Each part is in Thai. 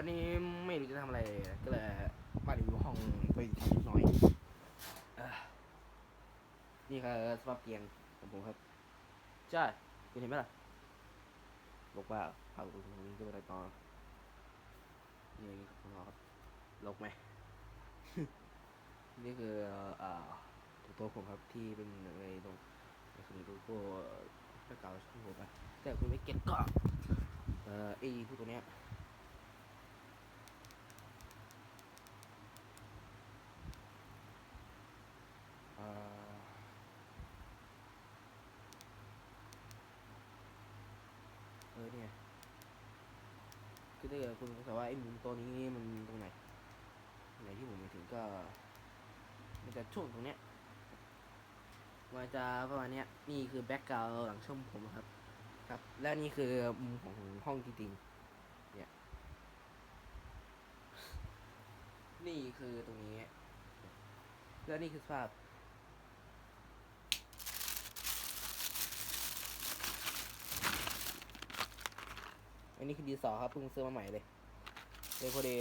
วันนี้ไม่รู้จะทำอะไร ก็เลยมารีวิวห้องไปทำนิดหน่อยเอ่อนี่คือสภาพเตียงของผมครับ ใช่คุณเห็นไหมล่ะ บอกว่าพาไปดูตรงนี้ก็ไม่ได้ต่อนี่ของเราครับลกไหม นี่คือเอ่อตัวผมครับที่เป็นในตรงนี่คือโลโก้หน้าเก่าช่องผมอะแต่คุณไม่เก็ตก็เอ่อไอ้ผู้ตัวเนี้ยเอ่อเออเนี่ย คือถ้าเกิดคุณสงสัยว่าไอ้มุมตัวนี้มันตรงไหนไหนที่ผมหมายถึงก็ มันจะช่วงตรงเนี้ยมันจะประมาณเนี้ยนี่คือแบ็กกราวหลังช่องผมครับ ครับ และนี่คือมุมของห้องจริงๆเนี่ยนี่คือตรงนี้ และนี่คือสภาพ อันนี้คือดีสอครับเพิ่งซื้อมาใหม่เลยเลยพอดี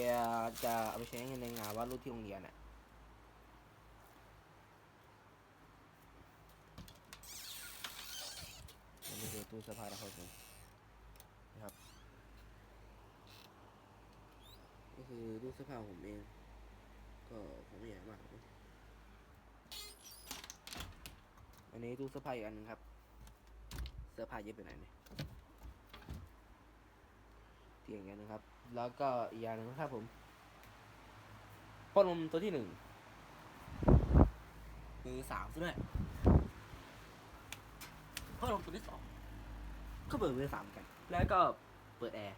จะเอาไปใช้ในงานวาดรูปที่โรงเรียนอะอันนี้คือตู้เสื้อผ้านะครับผมนะครับนี่คือตู้เสื้อผ้าผมเอง ก็ผมไม่ใหญ่มากอันนี้ตู้เสื้อผ้าอีกอันหนึงครับ เสื้อผ้าเย็บไปไหนเนี่ย เตียงอีกอันนึงครับ แล้วก็อีกอย่างหนึงนะครับผมพัดลมตัวที่หนึ่งมือสามใช่ไหมพัดลมตัวที่สองก็เปิดมือสามกัน แล้วก็เปิดแอร์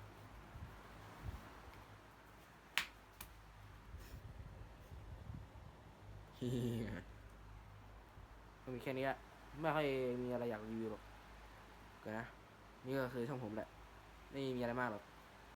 ก็มีแค่นี้ละไม่ค่อยมีอะไรอยากรีวิวหรอกก็นะ นี่ก็คือช่องผมแหละ ไม่มีอะไรมากหรอก